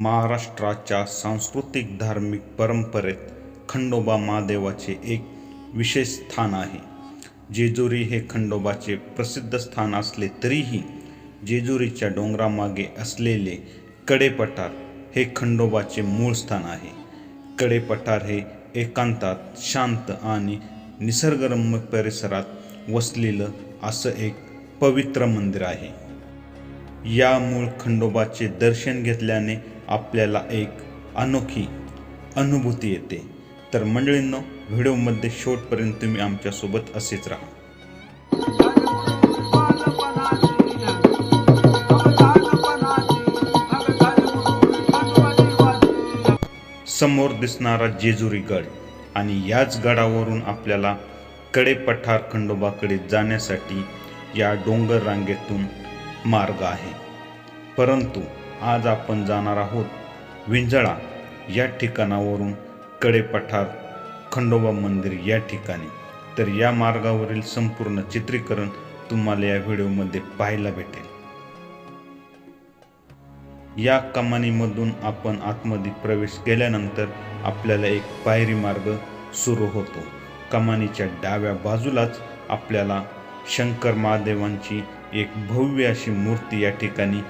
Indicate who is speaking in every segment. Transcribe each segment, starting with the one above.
Speaker 1: महाराष्ट्राच्या सांस्कृतिक धार्मिक परंपरेत खंडोबा महादेवाचे एक विशेष स्थान आहे. जेजुरी हे खंडोबाचे प्रसिद्ध स्थान असले तरीही जेजुरीच्या डोंगरामागे असलेले कडेपठार हे खंडोबाचे मूळ स्थान आहे. कडेपठार हे एकांतात शांत आणि निसर्गरम्य परिसरात वसलेलं असं एक पवित्र मंदिर आहे. या मूळ खंडोबाचे दर्शन घेतल्याने आपल्याला एक अनोखी अनुभूती येते. तर मंडळींनो व्हिडिओमध्ये शेवटपर्यंत तुम्ही आमच्यासोबत असेच राहा. समोर दिसणारा जेजुरी गड आणि याच गडावरून आपल्याला कडेपठार खंडोबाकडे जाण्यासाठी या डोंगर रांगेतून मार्ग आहे. परंतु आज आपण जाणार आहोत विंजळा या ठिकाणावरून कडेपठार खंडोबा मंदिर या ठिकाणी. तर या मार्गावरील संपूर्ण चित्रीकरण तुम्हाला या व्हिडिओमध्ये पाहायला भेटेल. या कमानीमधून आपण आतमध्ये प्रवेश केल्यानंतर आपल्याला एक पायरी मार्ग सुरू होतो. कमानीच्या डाव्या बाजूलाच आपल्याला शंकर महादेवांची एक भव्य अशी मूर्ती या ठिकाणी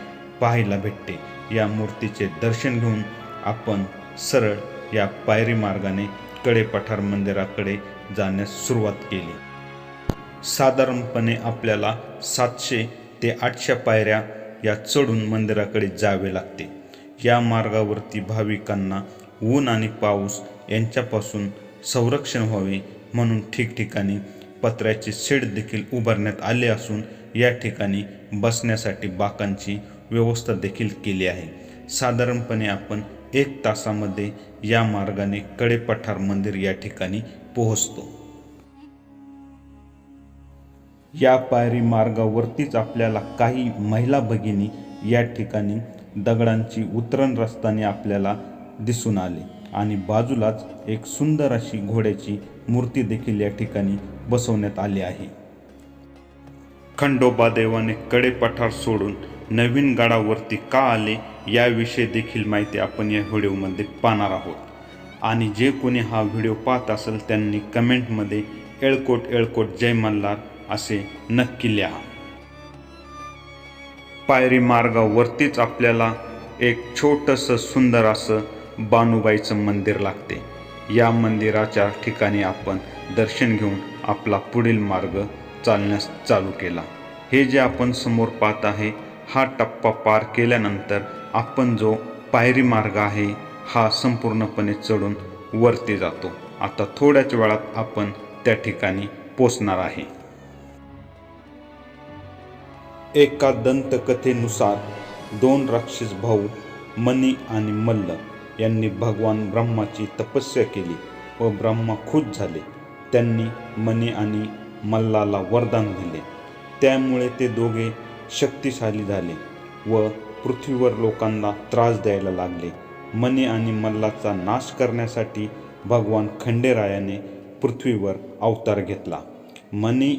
Speaker 1: पाहायला भेटते. या मूर्तीचे दर्शन घेऊन आपण सरळ या पायरी मार्गाने कडेपठार मंदिराकडे जाण्यास सुरुवात केली. साधारणपणे आपल्याला सातशे ते आठशे पायऱ्या या चढून मंदिराकडे जावे लागते. या मार्गावरती भाविकांना ऊन आणि पाऊस यांच्यापासून संरक्षण व्हावे म्हणून ठिकठिकाणी पत्र्याचे शेड देखील उभारण्यात आले असून या ठिकाणी बसण्यासाठी बाकांची व्यवस्था देखील केली आहे. साधारणपणे आपण एक तासामध्ये या मार्गाने कडेपठार मंदिर या ठिकाणी पोहोचतो. या पायरी मार्गावरतीच आपल्याला काही महिला भगिनी या ठिकाणी दगडांची उतरण रस्त्याने आपल्याला दिसून आले आणि बाजूलाच एक सुंदर अशी घोड्याची मूर्ती देखील या ठिकाणी बसवण्यात आली आहे. खंडोबा देवाने कडे पठार सोडून नवीन गडावरती का आले याविषयी देखील माहिती आपण या व्हिडिओमध्ये पाहणार आहोत. आणि जे कोणी हा व्हिडिओ पाहत असेल त्यांनी कमेंटमध्ये एळकोट एळकोट जय मल्हार असे नक्की लिहा. पायरी मार्गावरतीच आपल्याला एक छोटंसं सुंदर असं बानुबाईचं मंदिर लागते. या मंदिराच्या ठिकाणी आपण दर्शन घेऊन आपला पुढील मार्ग चालण्यास चालू केला. हे जे आपण समोर पाहत आहे हा टप्पा पार केल्यानंतर आपण जो पायरी मार्ग आहे हा संपूर्णपणे चढून वरती जातो. आता थोड्याच वेळात आपण त्या ठिकाणी पोचणार आहे. एका दंतकथेनुसार दोन राक्षस भाऊ मनी आणि मल्ल यांनी भगवान ब्रह्माची तपस्या केली व ब्रह्मा खुश झाले. त्यांनी मनी आणि मल्लाला वरदान दिले. त्यामुळे ते दोघे शक्तिशाली झाले व पृथ्वीवर लोकांना त्रास द्यायला लागले. मनी आणि मल्लाचा नाश करण्यासाठी भगवान खंडेरायाने पृथ्वीवर अवतार घेतला. मनी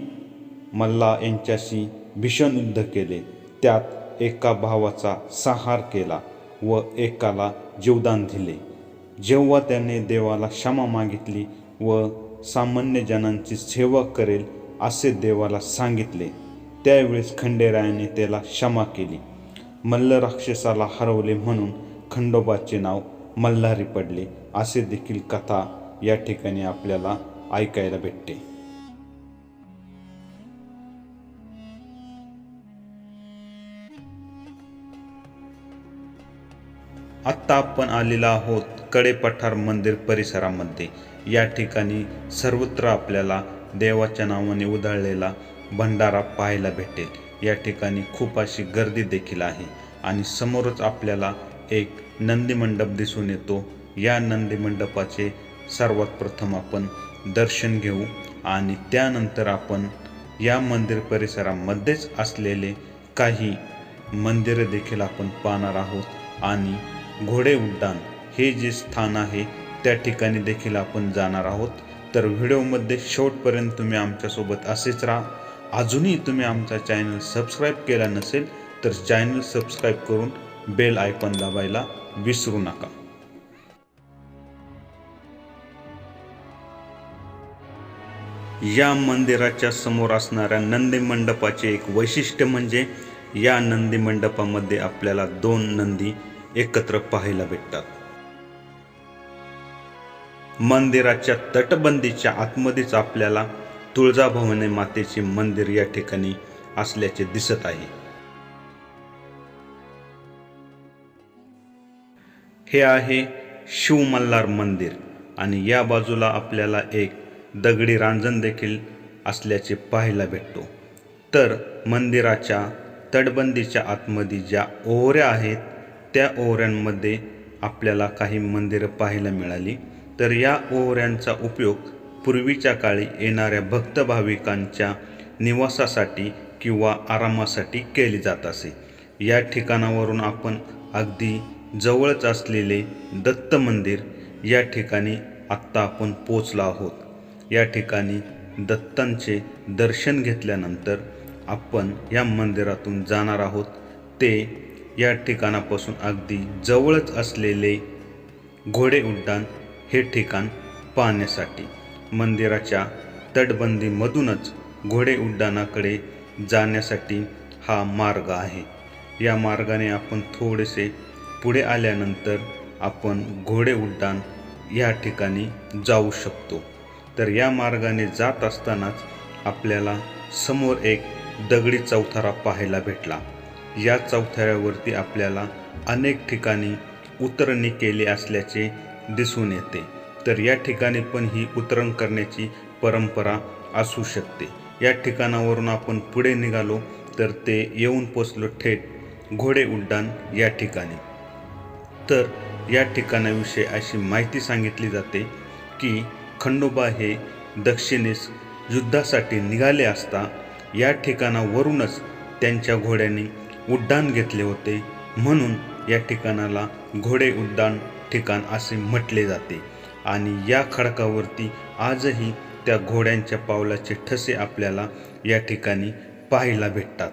Speaker 1: मल्ला यांच्याशी भीषण युद्ध केले. त्यात एका भावाचा संहार केला व एकाला जीवदान दिले. जेव्हा त्याने देवाला क्षमा मागितली व सामान्य जनांची सेवा करेल असे देवाला सांगितले. त्यावेळेस खंडेरायाने त्याला क्षमा केली. मल्ल राक्षसाला हरवले म्हणून खंडोबाचे नाव मल्हारी पडले असे देखील कथा या ठिकाणी आपल्याला ऐकायला भेटते. आत्ता आपण आलेला आहोत कडेपठार मंदिर परिसरामध्ये. या ठिकाणी सर्वत्र आपल्याला देवाच्या नावाने उधळलेला भंडारा पाहायला भेटेल. या ठिकाणी खूप अशी गर्दी देखील आहे आणि समोरच आपल्याला एक नंदी मंडप दिसून येतो. या नंदी मंडपाचे सर्वात प्रथम आपण दर्शन घेऊ आणि त्यानंतर आपण या मंदिर परिसरामध्येच असलेले काही मंदिरं देखील आपण पाहणार आहोत आणि घोडे उड्डाण हे जे स्थान आहे त्या ठिकाणी देखील आपण जाणार आहोत. तर व्हिडिओमध्ये शेवटपर्यंत तुम्ही आमच्यासोबत असेच राहा. अजूनही तुम्ही आमचा चॅनल सबस्क्राईब केला नसेल तर चॅनल सबस्क्राईब करून बेल आयकॉन दाबायला विसरू नका. या मंदिराच्या समोर असणाऱ्या नंदी मंडपाचे एक वैशिष्ट्य म्हणजे या नंदी मंडपामध्ये आपल्याला दोन नंदी एकत्र पाहायला भेटतात. मंदिराच्या तटबंदीच्या आतमध्येच आपल्याला तुळजाभवानी मातेचे मंदिर या ठिकाणी असल्याचे दिसत आहे. हे आहे शिवमल्हार मंदिर आणि या बाजूला आपल्याला एक दगडी रांजण देखील असल्याचे पाहायला भेटतो. तर मंदिराच्या तटबंदीच्या आतमध्ये ज्या ओहऱ्या आहेत त्या ओहऱ्यांमध्ये आपल्याला काही मंदिरं पाहायला मिळाली. तर या ओहऱ्यांचा उपयोग पूर्वीच्या काळी येणाऱ्या भक्त भाविकांच्या निवासासाठी किंवा आरामासाठी केली जात असे. या ठिकाणावरून आपण अगदी जवळच असलेले दत्त मंदिर या ठिकाणी आत्ता आपण पोचलो आहोत. या ठिकाणी दत्तांचे दर्शन घेतल्यानंतर आपण या मंदिरातून जाणार आहोत. ते या ठिकाणापासून अगदी जवळच असलेले घोडे उड्डाण हे ठिकाण पाहण्यासाठी मंदिराच्या तटबंदीमधूनच घोडे उड्डाणाकडे जाण्यासाठी हा मार्ग आहे. या मार्गाने आपण थोडेसे पुढे आल्यानंतर आपण घोडे उड्डाण या ठिकाणी जाऊ शकतो. तर या मार्गाने जात असतानाच आपल्याला समोर एक दगडी चौथारा पाहायला भेटला. या चौथऱ्यावरती आपल्याला अनेक ठिकाणी उतरणी केली असल्याचे दिसून येते. तर या ठिकाणी पण ही उतरण करण्याची परंपरा असू शकते. या ठिकाणावरून आपण पुढे निघालो तर ते येऊन पोचलो थेट घोडे उड्डाण या ठिकाणी. तर या ठिकाणाविषयी अशी माहिती सांगितली जाते की खंडोबा हे दक्षिणेस युद्धासाठी निघाले असता या ठिकाणावरूनच त्यांच्या घोड्यांनी उड्डाण घेतले होते. म्हणून या ठिकाणाला घोडे उड्डाण ठिकाण असे म्हटले जाते. आणि या खडकावरती आजही त्या घोड्यांच्या पावलाचे ठसे आपल्याला या ठिकाणी पाहायला भेटतात.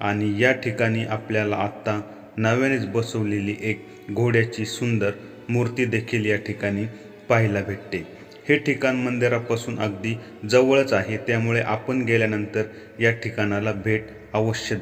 Speaker 1: आणि या ठिकाणी आपल्याला आत्ता नव्यानेच बसवलेली एक घोड्याची सुंदर मूर्ती देखील या ठिकाणी पाहायला भेटते. हे ठिकाण मंदिरापासून अगदी जवळच आहे. त्यामुळे आपण गेल्यानंतर या ठिकाणाला भेट अवश्य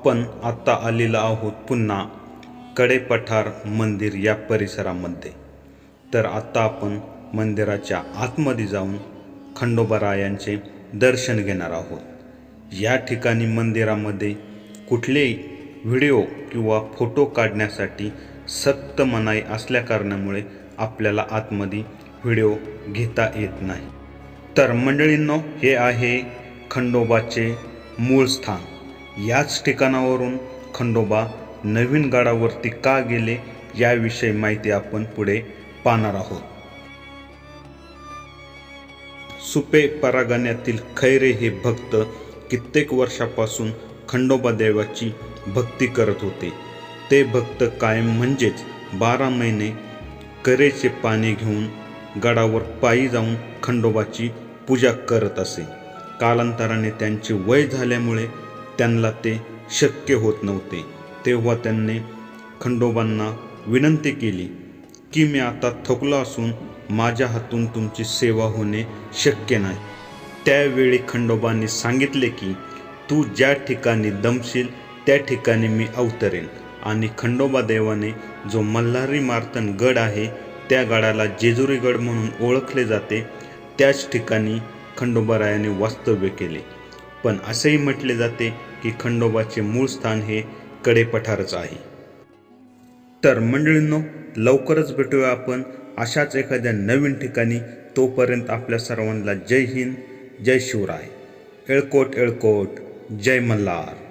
Speaker 1: आपण आत्ता आलेलो आहोत पुन्हा कडेपठार मंदिर या परिसरामध्ये. तर आत्ता आपण मंदिराच्या आतमध्ये जाऊन खंडोबारायांचे दर्शन घेणार आहोत. या ठिकाणी मंदिरामध्ये कुठलेही व्हिडिओ किंवा फोटो काढण्यासाठी सक्त मनाई असल्याकारणामुळे आपल्याला आतमध्ये व्हिडिओ घेता येत नाही. तर मंडळींनो हे आहे खंडोबाचे मूळ स्थान. याच ठिकाणावरून खंडोबा नवीन गडावरती का गेले याविषयी माहिती आपण पुढे पाहणार आहोत. सुपे परागण्यातील खैरे हे भक्त कित्येक वर्षापासून खंडोबा देवाची भक्ती करत होते. ते भक्त कायम म्हणजेच बारा महिने करेचे पाणी घेऊन गडावर पायी जाऊन खंडोबाची पूजा करत असे. कालांतराने त्यांचे वय झाल्यामुळे त्यांना ते शक्य होत नव्हते. तेव्हा त्यांनी खंडोबांना विनंती केली की मी आता थकलो असून माझ्या हातून तुमची सेवा होणे शक्य नाही. त्यावेळी खंडोबांनी सांगितले की तू ज्या ठिकाणी दमशील त्या ठिकाणी मी अवतरेन. आणि खंडोबा देवाने जो मल्हारी मार्तन गड आहे त्या गडाला जेजुरी गड म्हणून ओळखले जाते त्याच ठिकाणी खंडोबारायाने वास्तव्य केले. पण असेही म्हटले जाते की खंडोबाचे मूळ स्थान हे कडेपठारच आहे. तर मंडळींनो लवकरच भेटूया आपण अशाच एखाद्या नवीन ठिकाणी. तोपर्यंत आपल्या सर्वांना जय हिंद जय शिवराय. एळकोट एळकोट जय मल्हार.